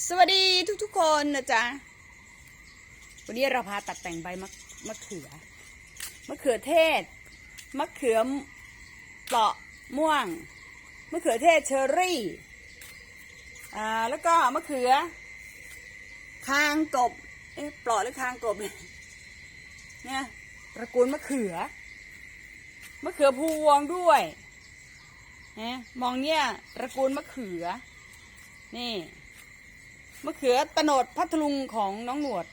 สวัสดีทุกๆคนนะจ๊ะ วันนี้เราพาตัดแต่งใบมะมะเขือ มะเขือเทศ มะเขือเปราะม่วง มะเขือเทศเชอรี่ อ่า แล้วก็มะเขือ คางกบ เอ๊ะเปราะหรือคางกบเนี่ยเนี่ยตระกูลมะเขือ มะเขือพวงด้วยนะมองเนี่ยตระกูลมะเขือ นี่ มะเขือตะโนดพัทลุงของน้องหนวด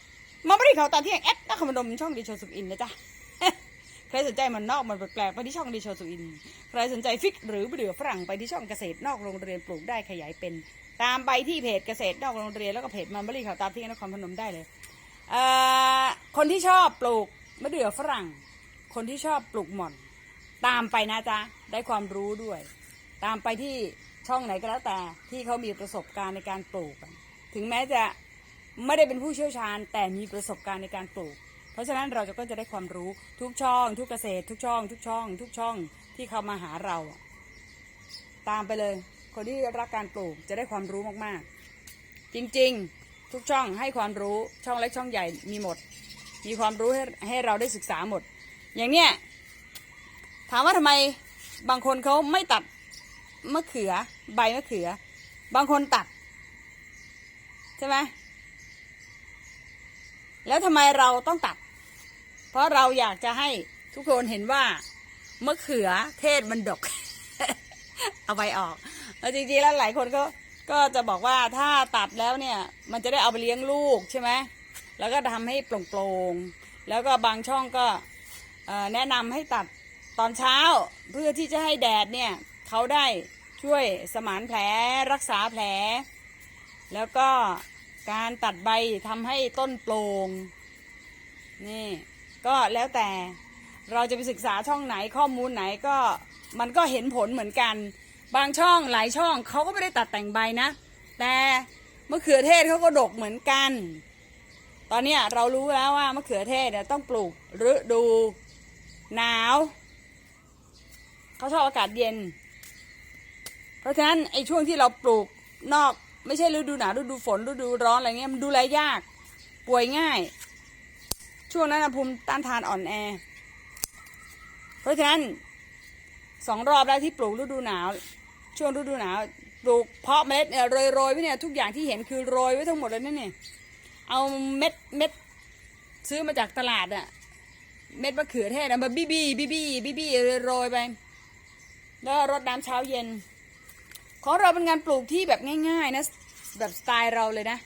มาบริเขาตาเที่ยงแอดนักขมดมช่องดีโชสุอินนะจ๊ะ ใครสนใจมันนอกมันแปลกไปที่ช่องดีโชสุอิน ใครสนใจฟิกหรือเบื่อฝรั่งไปที่ช่องเกษตรนอกโรงเรียนปลูกได้ขยายเป็น ตามไปที่เพจเกษตรนอกโรงเรียนแล้วก็เพจมันบริเขาตาเที่ยงนครพนมได้เลยเอคนที่ชอบปลูกมะเดื่อฝรั่ง คนที่ชอบปลูกหม่อน ตามไปนะจ๊ะ ได้ความรู้ด้วย ตามไปที่ช่องไหนก็แล้วแต่ที่เขามีประสบการณ์ในการปลูก ถึงแม้จะไม่ได้เป็นผู้เชี่ยวชาญ แต่มีประสบการณ์ในการปลูก เพราะฉะนั้นเราจะก็จะได้ความรู้ทุกช่อง ทุกเกษตร ทุกช่อง ทุกช่อง ทุกช่องที่เขามาหาเรา ตามไปเลย คนที่รักการปลูกจะได้ความรู้มากๆ จริงๆทุกช่องให้ความรู้ช่องเล็กช่องใหญ่มีหมด มีความรู้ให้ให้เราได้ศึกษาหมด อย่างเนี้ยถามว่าทำไมบางคนเขาไม่ตัดมะเขือใบมะเขือ บางคนตัด ใช่ไหมแล้วทำไมเราต้องตัด เพราะเราอยากจะให้ทุกคนเห็นว่ามะเขือเทศมันดก เอาใบออกแล้วจริงๆแล้วหลายคนก็ก็จะบอกว่าถ้าตัดแล้วเนี่ย มันจะได้เอาไปเลี้ยงลูกใช่ไหมแล้วก็ทำให้โปร่งๆ แล้วก็บางช่องก็แนะนำให้ตัดตอนเช้าเพื่อที่จะให้แดดเนี่ยเขาได้ช่วยสมานแผลรักษาแผล แล้วก็ การตัดใบทำให้ต้นโปร่งนี่ก็แล้วแต่เราจะไปศึกษาช่องไหนข้อมูลไหนก็มันก็เห็นผลเหมือนกัน บางช่องหลายช่องเขาก็ไม่ได้ตัดแต่งใบนะ แต่มะเขือเทศเขาก็ดกเหมือนกัน ตอนนี้เรารู้แล้วว่ามะเขือเทศเนี่ยต้องปลูกฤดูหนาวเขาชอบอากาศเย็น เพราะฉะนั้นไอ้ช่วงที่เราปลูกนอก ไม่ใช่ฤดูหนาวฤดูฝนฤดูร้อนอะไรเงี้ยมันดูแลยาก ป่วยง่าย ช่วงนั้นนะภูมิต้านทานอ่อนแอ เพราะฉะนั้นสองรอบแล้วที่ปลูกฤดูหนาว ช่วงฤดูหนาวปลูกเพาะเมล็ดเนี่ยโรยโรยๆไว้เนี่ยทุกอย่างที่เห็นคือโรยไว้ทั้งหมดเลยนั่นเนี่ยเอาเม็ดเม็ดซื้อมาจากตลาดอะเม็ดมะเขือเทศอะมาบี้บี้บี้บี้บี้บี้โรยไปแล้วรดน้ำเช้าเย็น ของเราเป็นงานปลูกที่แบบง่าย ๆ นะ แบบสไตล์เราเลยนะ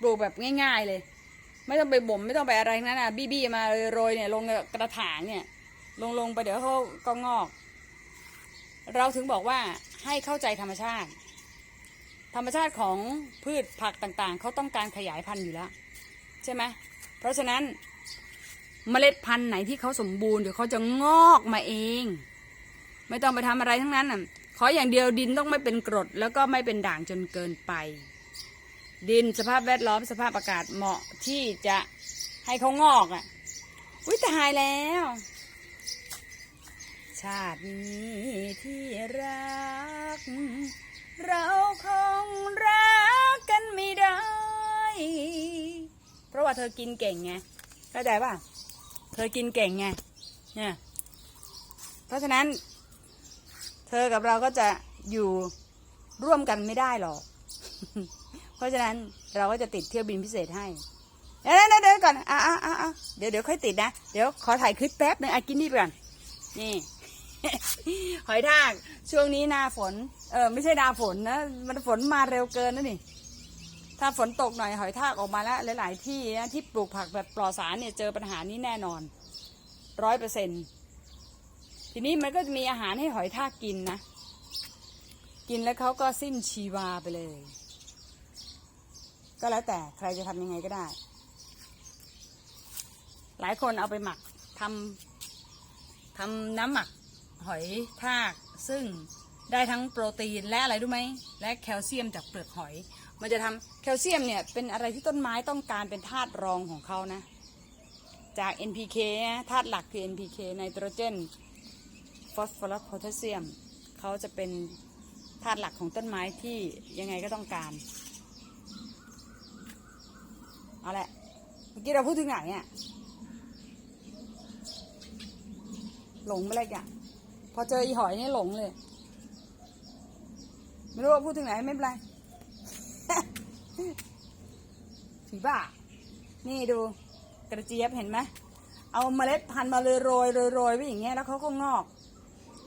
ปลูกแบบง่าย ๆเลย ไม่ต้องไปบ่มไม่ต้องไปอะไรทั้นั้นอะบี้บี้มาโรยเนี่ยลงกระถางเนี่ย ลงลงไปเดี๋ยวเขาก็งอก เราถึงบอกว่าให้เข้าใจธรรมชาติ ธรรมชาติของพืชผักต่างๆเขาต้องการขยายพันธุ์อยู่แล้ว ใช่ไหมเพราะฉะนั้นเมล็ดพันธุ์ไหนที่เขาสมบูรณ์เดี๋ยวเขาจะงอกมาเอง ไม่ต้องไปทำอะไรทั้งนั้นน่ะขออย่างเดียวดินต้องไม่เป็นกรดแล้วก็ไม่เป็นด่างจนเกินไป ดินสภาพแวดล้อมสภาพอากาศเหมาะที่จะให้เขางอกอะ อุ้ยตายแล้ว ชาตินี้ที่รัก เราคงรักกันไม่ได้ เพราะว่าเธอกินเก่งไงเข้าใจป่ะ เธอกินเก่งไงเนี่ย เพราะฉะนั้น เธอกับเราก็จะอยู่ร่วมกันไม่ได้หรอก ราะฉะนั้นเราก็จะติดเที่ยวบินพิเศษให้เดี๋ยวเดี๋ยวก่อนอะอะอะเดี๋ยวเดี๋ยวค่อยติดนะ เดี๋ยวขอถ่ายคลิปแป๊บนึงอะกินนี่ไปก่อน นี่ หอยทาก ช่วงนี้นาฝน เออไม่ใช่นาฝนนะ มันฝนมาเร็วเกินนะนี่ ถ้าฝนตกหน่อยหอยทากออกมาแล้วหลาย ๆ ที่นะที่ปลูกผักแบบปลอดสารเนี่ยเจอปัญหานี้แน่นอนร้อยเปอร์เซ็นทีนี้มันก็จะมีอาหารให้หอยทากกินนะ กินแล้วเขาก็สิ้นชีวาไปเลย ก็แล้วแต่ใครจะทำยังไงก็ได้ หลายคนเอาไปหมักทำทำน้ำหมักหอยทาก ซึ่งได้ทั้งโปรตีนและอะไรรู้ไหมและแคลเซียมจากเปลือกหอย มันจะทำแคลเซียมเนี่ยเป็นอะไรที่ต้นไม้ต้องการเป็นธาตุรองของเขานะ จาก NPK นะธาตุหลักคือ NPK ไนโตรเจนฟอสฟอรัสโพแทสเซียมเขาจะเป็นธาตุหลักของต้นไม้ที่ยังไงก็ต้องการ เอาละ เมื่อกี้เราพูดถึงไหนอะหลงไปเลยอะพอเจออีหอยนี่หลงเลย ไม่รู้ว่าพูดถึงไหนไม่เป็นไรผีบ้า นี่ดูกระเจี๊ยบเห็นไหมเอาเมล็ดพันธุ์มาเลยโรยโรยโรยไว้อย่างเงี้ยแล้วเขาก็งอก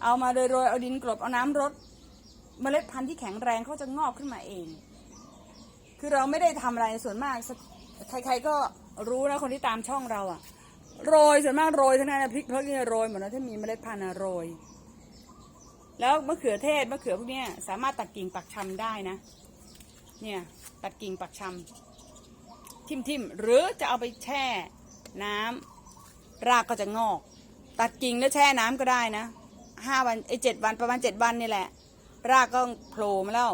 เอามาโรยโรยเอาดินกลบเอาน้ำรดเมล็ดพันธุ์ที่แข็งแรงเขาจะงอกขึ้นมาเอง คือเราไม่ได้ทำอะไรส่วนมาก ใครๆก็รู้นะคนที่ตามช่องเราอะโรยส่วนมากโรยทั้งนั้นนะพริกเพราะเนี่ยโรยหมดนะถ้ามีเมล็ดพันธุ์อะโรย แล้วมะเขือเทศมะเขือพวกเนี้ยสามารถตัดกิ่งปักชำได้นะ เนี่ยตัดกิ่งปักชำทิมทิมๆหรือจะเอาไปแช่น้ำรากก็จะงอก ตัดกิ่งแล้วแช่น้ำก็ได้นะห้าวันไอเจ็ดวันประมาณเจ็ดวันนี่แหละ รากก็โผล่มาแล้ว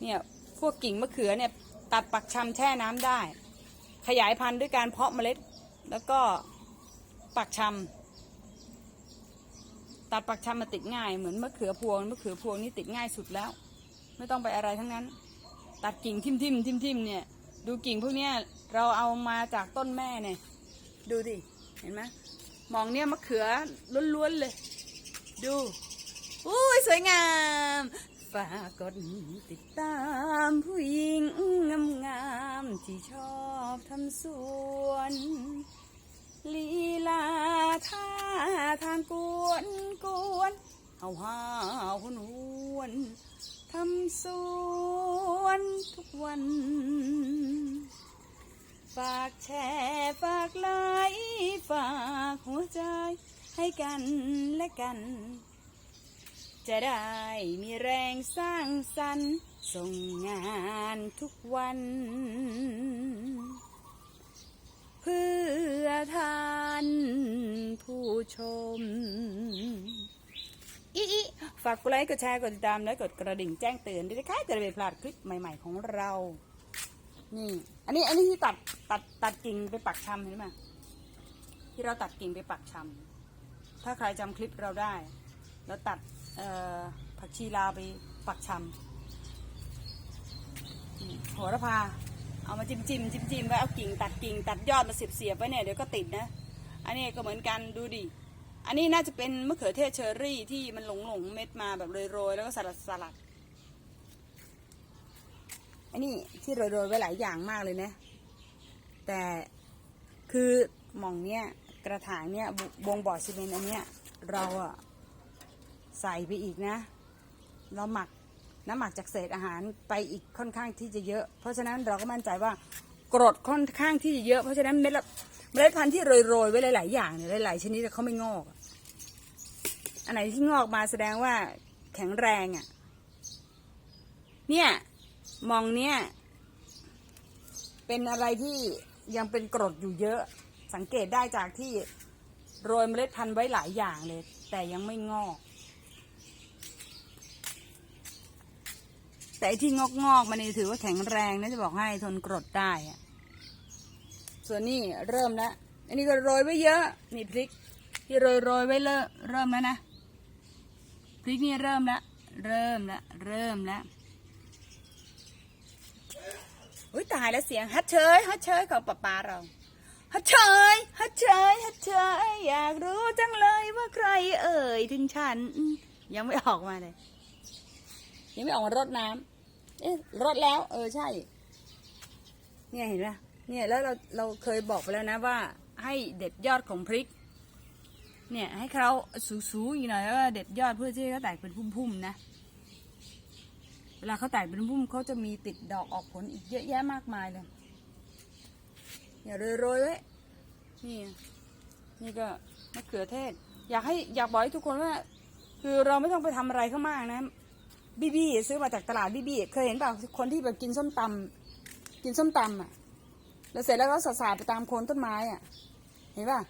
เนี่ยพวกกิ่งมะเขือเนี่ยตัดปักชำแช่น้ำได้ ขยายพันธุ์ด้วยการเพาะเมล็ด แล้วก็ปักชำตัดปักชำมาติดง่ายเหมือนมะเขือพวงมะเขือพวงนี่ติดง่ายสุดแล้ว ไม่ต้องไปอะไรทั้งนั้น ตัดกิ่งทิมทิมทิมทิมเนี่ย ดูกิ่งพวกเนี้ยเราเอามาจากต้นแม่เนี่ยดูดิเห็นไหมมองเนี่ยมะเขือล้วนๆเลย ดูอุ้ยสวยงาม ฝากกดติดตามผู้หญิงงามงามๆที่ชอบทำสวน ลีลาท่าทางกวนกวนเฮาฮาวหนวนทำสวนทุกวัน ฝากแชร์ฝากไลค์ฝากหัวใจให้กันและกัน จะได้มีแรงสร้างสรรค์ส่งงานทุกวัน เพื่อทานผู้ชมอีอฝากกดไลค์กดแชร์กดติดตามและกดกระดิ่งแจ้งเตือนด้วยนะคะจะได้ไม่พลาดคลิปใหม่ ๆ ของเรา นี่ อันนี้อันนี้ที่ตัดตัดตัดกิ่งไปปักชำเห็นไหมที่เราตัดกิ่งไปปักชำถ้าใครจำคลิปเราได้ แล้วตัด ผักชีลาวไปปักชำโหระพา เอามาจิ้มจิ้มจิ้มจิ้มไว้เอากิ่งตัดกิ่งตัดยอดมาเสียบเสียบไว้เนี่ยเดี๋ยวก็ติดนะ อันนี้ก็เหมือนกันดูดิ อันนี้น่าจะเป็นมะเขือเทศเชอร์รี่ที่มันหลงหลงเม็ดมาแบบโรยๆแล้วก็สลัดสลัด อันนี้ที่โรยๆไว้หลายอย่างมากเลยนะ แต่คือหม่องเนี้ยกระถางเนี้ยบงบ่อซีเมนต์อันเนี้ยเราอะ ใส่ไปอีกนะ เราหมักน้ำหมักจากเศษอาหารไปอีกค่อนข้างที่จะเยอะ เพราะฉะนั้นเราก็มั่นใจว่ากรดค่อนข้างที่จะเยอะ เพราะฉะนั้นเม็ดละเมล็ดพันธุ์ที่โรยๆไว้หลาย ๆ อย่างเนี่ยหลายๆชนิดเขาไม่งอก อันไหนที่งอกมาแสดงว่าแข็งแรงอะ่ะ เนี่ยมองเนี่ย เป็นอะไรที่ยังเป็นกรดอยู่เยอะ สังเกตได้จากที่โรยเมล็ดพันธุ์ไว้หลายอย่างเลย แต่ยังไม่งอก แต่ที่งอกงอกๆมันนี่ถือว่าแข็งแรงนะจะบอกให้ทนกรดได้อะส่วนนี้เริ่มแล้วอันนี้ก็โรยไว้เยอะ นี่พริก ที่โรยโรยๆไว้เลอะเริ่มแล้วนะพริกนี่เริ่มแล้วเริ่มแล้วเริ่มแล้วอุ้ยตายแล้วเสียงฮัดเชยฮัดเชยของป้าปาเราฮัดเชยฮัดเชยฮัดเชยอยากรู้จังเลยว่าใครเอ่ยถึงฉัน ยังไม่ออกมาเลย ยังไม่ออกมารดน้ำ เอ๊ะรดแล้ว เออใช่ เนี่ยเห็นไหมเนี่ยแล้วเราเราเคยบอกไปแล้วนะว่า ให้เด็ดยอดของพริก เนี่ยให้เขาสูงๆอีกหน่อยแล้วเด็ดยอดเพื่อที่เขาแตกเป็นพุ่มๆนะเวลาเขาแตกเป็นพุ่มเขาจะมีติดดอกออกผลอีกเยอะแยะมากมายเลยอย่าโรยๆไว้นี่นี่ก็มะเขือเทศ อยากให้อยากบอกให้ทุกคนว่า คือเราไม่ต้องไปทำอะไรเขามากนะ บีบีซื้อมาจากตลาดบีบีเคยเห็นเปล่าคนที่แบบกินส้มตำกินส้มตำอะ แล้วเสร็จแล้วก็สาดไปตามโคนต้นไม้อะ เห็นป่ะ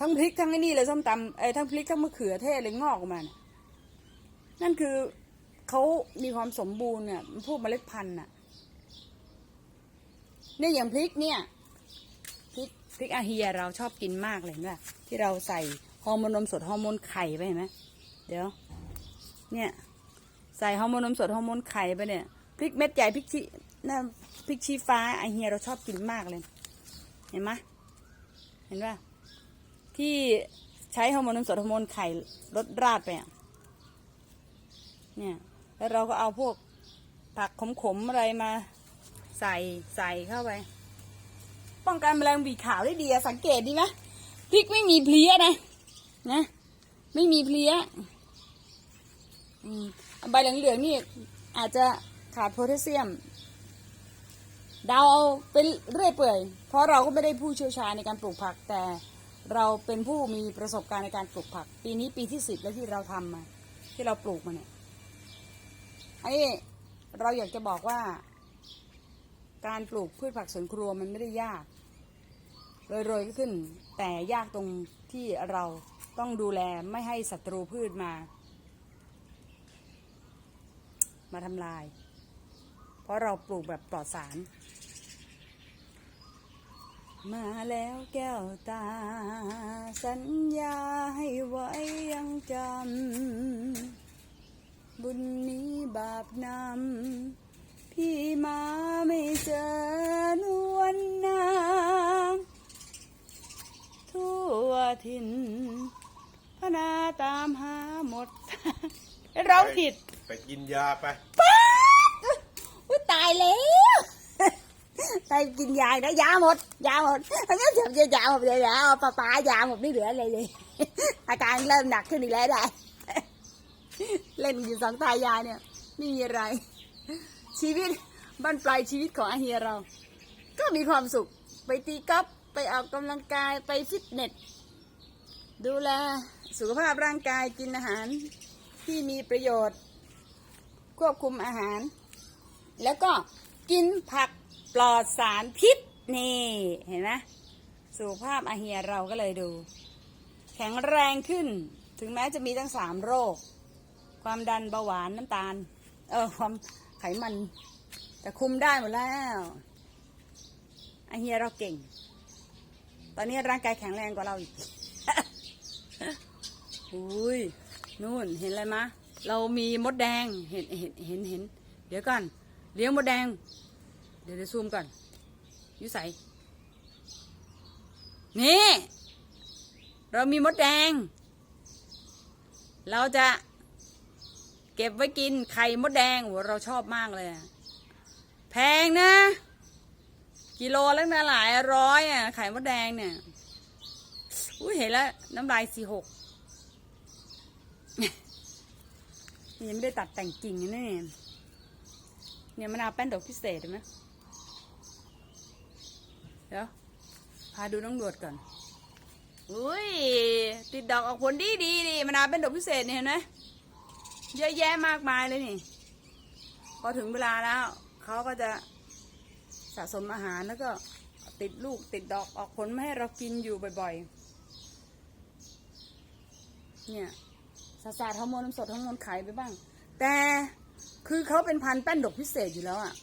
ทั้งพริกทั้งไอ้นี่เลยส้มตำเอ้ทั้งพริกทั้งมะเขือเทศเลยงอกออกมาน่ะนั่นคือเขามีความสมบูรณ์เนี่ยพวกเมล็ดพันธุ์น่ะเนี่ยอย่างพริกเนี่ยพริกพริกอาเฮียเราชอบกินมากเลยเนป่ะที่เราใส่ฮอร์โมนนมสดฮอร์โมนไข่ไปเห็นไหมเดี๋ยว เนี่ย ส่ฮอร์โมนนมสดฮอร์โมนไข่ไปเนี่ยพริกเม็ดใหญ่พริกชี้นะพริกชี้ฟ้าไอเฮียเราชอบกินมากเลย เห็นไหมเห็นป่ะที่ใช้ฮอร์โมนนมสดฮอร์โมนไข่ลดราดไปอะเนี่ยแล้วเราก็เอาพวกผักขมๆอะไรมาใส่ใส่เข้าไป ป้องกันแมลงบีขาวได้ดีอะสังเกตดีไหมพริกไม่มีเพลี้ยนะนะ ไม่มีเพลี้ยอืม ใบเหลืองๆนี่อาจจะขาดโพแทสเซียมเดาเอาเป็นเรื่อยเปื่อย เพราะเราก็ไม่ได้ผู้เชี่ยวชาญในการปลูกผัก แต่เราเป็นผู้มีประสบการณ์ในการปลูกผัก ปีนี้ปีที่สิบแล้วที่เราทำมา ที่เราปลูกมาเนี่ยอันนี้เราอยากจะบอกว่า การปลูกพืชผักสวนครัวมันไม่ได้ยากโรยๆก็ขึ้น แต่ยากตรงที่เราต้องดูแลไม่ให้ศัตรูพืชมา มาทำลาย เพราะเราปลูกแบบปลอดสาร มาแล้วแก้วตา สัญญาให้ไว้ยังจำ บุญนี้บาปนำ พี่มาไม่เจอนวลนางทั่วถิ่นพนาตามหาหมด เราผิดไปกินยาไปป๊าดอุ้ยตายแล้วตายกินยาอีกแล้วยาหมดยาหมดแล้วก็จับยาหมดเลยแล้วป้าป้ายาหมดไม่เหลืออะไรเลย อาการเริ่มหนักขึ้นอีกแล้วได้เล่นอยู่สองตายาเนี่ยไม่มีอะไร ชีวิตบ้านปลายชีวิตของอาเฮียเรา ก็มีความสุขไปตีกอล์ฟไปออกกำลังกายไปฟิตเนสดูแลสุขภาพร่างกายกินอาหาร ที่มีประโยชน์ ควบคุมอาหาร แล้วก็กินผักปลอดสารพิษ นี่เห็นไหมสุขภาพอาเฮียเราก็เลยดู แข็งแรงขึ้น ถึงแม้จะมีทั้งสามโรค ความดันเบาหวานน้ำตาล เออความไขมัน แต่คุมได้หมดแล้วอาเฮียเราเก่ง ตอนนี้ร่างกายแข็งแรงกว่าเราอีกอุ้ย นู่นเห็นอะไรมะ เรามีมดแดงเห็นเห็นเห็นเห็น เดี๋ยวก่อนเลี้ยงมดแดง เดี๋ยวเดี๋ยวซูมก่อนยุใสนี่ เรามีมดแดง เราจะเก็บไว้กินไข่มดแดงโหเราชอบมากเลย แพงนะ กิโลแล้วนะหลายร้อยอะไข่มดแดงเนี่ยอุ้ยเห็นแล้วน้ำลายสี่หก นี่ ยังไม่ได้ตัดแต่งกิ่งนี่ เนี่ยมะนาวแป้นดอกพิเศษเห็นไหมเดี๋ยวพาดูน้องดวดก่อน อุ้ย ติดดอกออกผลดีดีดีมะนาวเป็นดอกพิเศษเนี่ยเห็นไหมเยอะแยะมากมายเลยนี่ พอถึงเวลาแล้วเขาก็จะสะสมอาหารแล้วก็ติดลูกติดดอกออกผลมาให้เรากินอยู่บ่อยๆ เนี่ย สาสารฮอร์โมนน้ำสดฮอร์โมนไข่ไปบ้าง แต่คือเขาเป็นพันธุ์แป้นดอกพิเศษอยู่แล้วอะ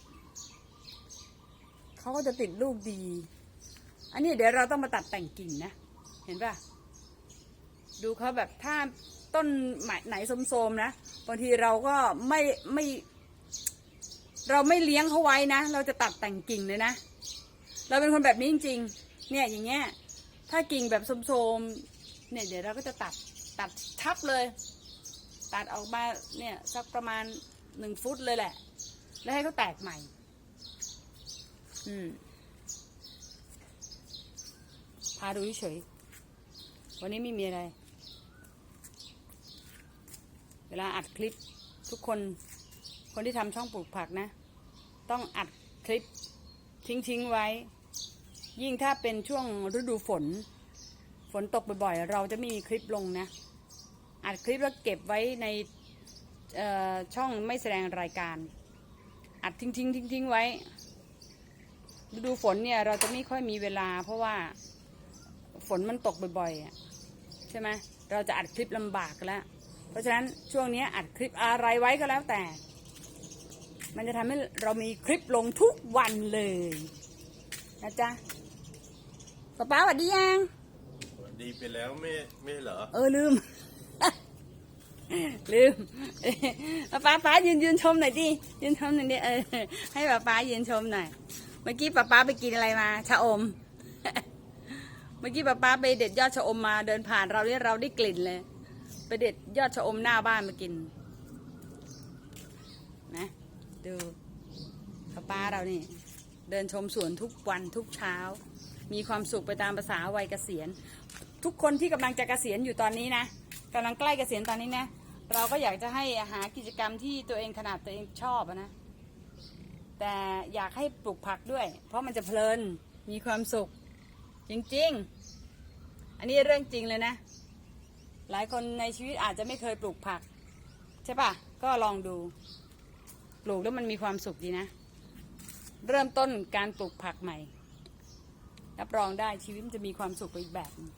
เขาก็จะติดลูกดี อันนี้เดี๋ยวเราต้องมาตัดแต่งกิ่งนะ เห็นป่ะดูเขาแบบถ้าต้นไหนโสมๆนะบางทีเราก็ไม่ไม่ เราไม่เลี้ยงเขาไว้นะ เราจะตัดแต่งกิ่งเลยนะ เราเป็นคนแบบนี้จริงๆ เนี่ยอย่างเงี้ย ถ้ากิ่งแบบโสมๆ เนี่ยเดี๋ยวเราก็จะตัดตัดทับเลย ตัดออกมาเนี่ยสักประมาณหนึ่งฟุตเลยแหละ แล้วให้เขาแตกใหม่ อืมพาดูเฉยๆวันนี้ไม่มีอะไร เวลาอัดคลิปทุกคน คนที่ทำช่องปลูกผักนะ ต้องอัดคลิปทิ้งๆไว้ ยิ่งถ้าเป็นช่วงฤดูฝน ฝนตกบ่อยๆ เราจะไม่มีคลิปลงนะ อัดคลิปแล้วเก็บไว้ในเอ่อช่องไม่แสดงรายการ อัดทิ้งๆทิ้งๆไว้ฤดูฝนเนี่ยเราจะไม่ค่อยมีเวลา เพราะว่าฝนมันตกบ่อยๆอะใช่ไหมเราจะอัดคลิปลำบากแล้ว เพราะฉะนั้นช่วงนี้อัดคลิปอะไรไว้ก็แล้วแต่ มันจะทำให้เรามีคลิปลงทุกวันเลยนะจ๊ะป๊าป๊าสวัสดียังดีไปแล้วไม่ไม่เหรอ เออลืม ลืมป้าป๊ายืนยืนชมหน่อยดิยืนชมหน่อยดิเออให้ป้าป๊ายืนชมหน่อยเมื่อกี้ป้าป๊าไปกินอะไรมาชะอม เมื่อกี้ป้าป้าไปเด็ดยอดชะอมมาเดินผ่านเราเนี่ยเราได้กลิ่นเลย ไปเด็ดยอดชะอมหน้าบ้านมากินนะดูป้าป้าเรานี่เดินชมสวนทุกวันทุกเช้า มีความสุขไปตามภาษาวัยเกษียณ ทุกคนที่กำลังจะเกษียณอยู่ตอนนี้นะกำลังใกล้เกษียณตอนนี้นะ เราก็อยากจะให้หากิจกรรมที่ตัวเองขนาดตัวเองชอบนะ แต่อยากให้ปลูกผักด้วย เพราะมันจะเพลินมีความสุข จริงๆ อันนี้เรื่องจริงเลยนะ หลายคนในชีวิตอาจจะไม่เคยปลูกผัก ใช่ปะก็ลองดู ปลูกแล้วมันมีความสุขดีนะ เริ่มต้นการปลูกผักใหม่ รับรองได้ชีวิตมันจะมีความสุขไปอีกแบบนึง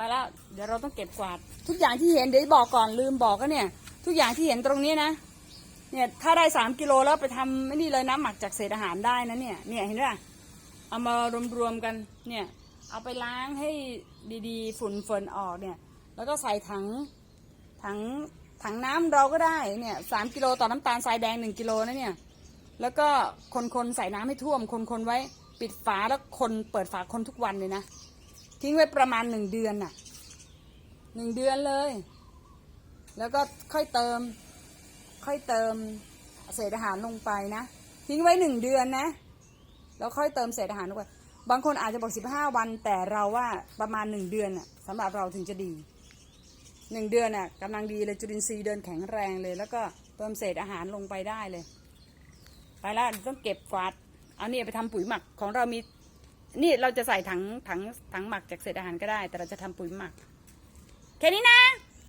ไปแล้ว เดี๋ยวเราต้องเก็บกวาด ทุกอย่างที่เห็นเดี๋ยวบอกก่อนลืมบอกก็เนี่ย ทุกอย่างที่เห็นตรงนี้นะ เนี่ยถ้าได้สามกิโลแล้วไปทำไม่นี่เลยนะหมักจากเศษอาหารได้นะเนี่ย เนี่ยเห็นไหมเอามารวมๆกัน เนี่ย เอาไปล้างให้ดีๆ ฝุ่นเฟินออกเนี่ย แล้วก็ใส่ถัง ถัง ถังน้ำเราก็ได้ เนี่ยสามกิโลต่อน้ำตาลทรายแดงหนึ่งกิโลนะเนี่ย แล้วก็คนๆใส่น้ำให้ท่วม คนๆไว้ ปิดฝาแล้วคนเปิดฝาคนทุกวันเลยนะ ทิ้งไว้ประมาณหนึ่งเดือนน่ะหนึ่งเดือนเลย แล้วก็ค่อยเติม ค่อยเติมเศษอาหารลงไปนะ ทิ้งไว้หนึ่งเดือนนะ แล้วค่อยเติมเศษอาหารลงไปบางคนอาจจะบอกสิบห้าวัน แต่เราว่าประมาณหนึ่งเดือนน่ะสำหรับเราถึงจะดีหนึ่งเดือนน่ะกำลังดีเลยจุลินทรีย์เดินแข็งแรงเลย แล้วก็เติมเศษอาหารลงไปได้เลย ไปแล้วต้องเก็บกวาดเอาเนี่ยไปทำปุ๋ยหมักของเรามี นี่เราจะใส่ถังถังถังหมักจากเศษอาหารก็ได้ แต่เราจะทำปุ๋ยหมัก แค่นี้นะ